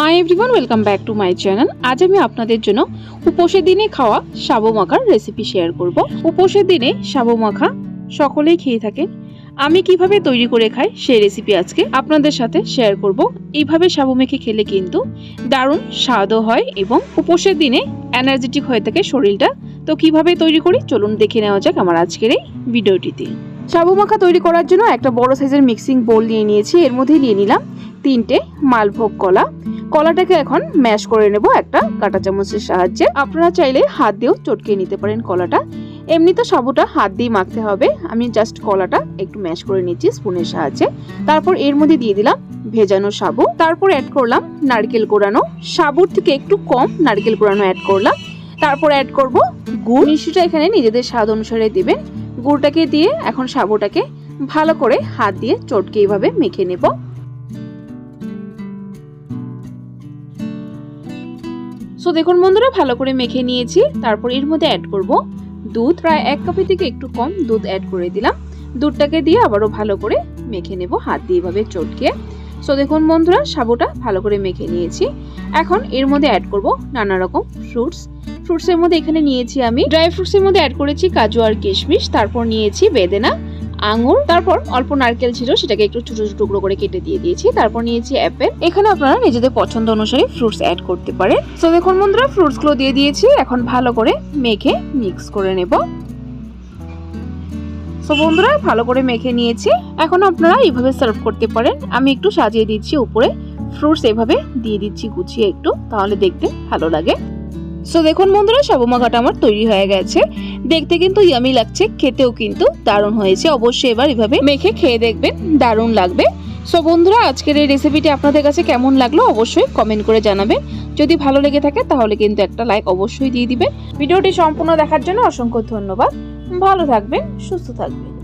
Hi everyone welcome back to my channel আজ আমি আপনাদের জন্য উপোসের দিনে খাওয়া সাবু মাখার রেসিপি শেয়ার করব। উপোসের দিনে সাবু মাখা সকলেই খেয়ে থাকেন। আমি কীভাবে তৈরি করে খাই সেই রেসিপি আজকে আপনাদের সাথে শেয়ার করব। এইভাবে সাবু মেখে খেলে কিন্তু দারুণ স্বাদও হয় এবং উপোসের দিনে এনার্জেটিক হয়ে থাকে শরীরটা। তো কীভাবে তৈরি করি? চলুন দেখে নেওয়া যাক আমার আজকের এই ভিডিওটিতে। সাবু মাখা তৈরি করার জন্য একটা বড় সাইজের মিক্সিং বোল নিয়ে নিয়েছি। এর মধ্যে নিয়ে নিলাম তিনটে মালভোগ কলা কলাটাকে এখন ম্যাশ করে নেব একটা কাঁটা চামচের সাহায্যে। আপনারা চাইলে হাত দিয়েও চটকে নিতে পারেন কলাটা। এমনি তো সাবুটা হাত দিয়ে মাখতে হবে। আমি জাস্ট কলাটা একটু ম্যাশ করে নিচ্ছি স্পুনের সাহায্যে। তারপর এর মধ্যে দিয়ে দিলাম ভেজানো সাবু। তারপর অ্যাড করলাম নারকেল কোড়ানো সাবুর থেকে একটু কম নারকেল কোড়ানো অ্যাড করলাম। তারপর অ্যাড করব গুড়। মিষ্টিটা এখানে নিজেদের স্বাদ অনুসারে দিবেন। গুড়টাকে দিয়ে এখন সাবুটাকে ভালো করে হাত দিয়ে চটকে এইভাবে মেখে নেব। সো দেখুন বন্ধুরা, ভালো করে মেখে নিয়েছি। তারপর এর মধ্যে অ্যাড করব দুধ। প্রায় এক কাপের থেকে একটু কম দুধ অ্যাড করে দিলাম। দুধটাকে দিয়ে আবারও ভালো করে মেখে নেব, হাত দিয়ে এভাবে চটকে। সো দেখুন বন্ধুরা, সাবুটা ভালো করে মেখে নিয়েছি। এখন এর মধ্যে অ্যাড করব নানা রকম ফ্রুটস ফ্রুটসের মধ্যে এখানে নিয়েছি আমি ড্রাই ফ্রুটসের মধ্যে অ্যাড করেছি কাজু আর কিশমিশ। তারপর নিয়েছি বেদেনা। আঙুর, তারপর অল্প নারকেল ছিল, সেটাকে একটু ছোট ছোট টুকরো করে কেটে দিয়ে দিয়েছি, তারপর নিয়েছি অ্যাপেল। এখানে আপনারা নিজেদের পছন্দ অনুসারে ফ্রুটস অ্যাড করতে পারেন। তো দেখুন বন্ধুরা ফ্রুটসগুলো দিয়ে দিয়েছি, এখন ভালো করে মেখে মিক্স করে নেব। তো বন্ধুরা, ভালো করে মেখে নিয়েছি। এখন আপনারা এইভাবে সার্ভ করতে পারেন। আমি একটু সাজিয়ে দিচ্ছি উপরে। ফ্রুটস এভাবে দিয়ে দিচ্ছি, গুছিয়ে একটু, তাহলে দেখতে ভালো লাগে। সো দেখুন বন্ধুরা সাবু মাখাটা আমার তৈরি হয়ে গেছে। দেখতে কিন্তু ইয়ামি লাগছে, খেতেও কিন্তু দারুণ হয়েছে। অবশ্যই এবার এভাবে মেখে খেয়ে দেখবেন, দারুণ লাগবে। সো বন্ধুরা, আজকের এই রেসিপিটি আপনাদের কাছে কেমন লাগল অবশ্যই কমেন্ট করে জানাবেন। যদি ভালো লেগে থাকে, তাহলে কিন্তু একটা লাইক অবশ্যই দিয়ে দিবেন। ভিডিওটি সম্পূর্ণ দেখার জন্য অসংখ্য ধন্যবাদ। ভালো থাকবেন, সুস্থ থাকবেন।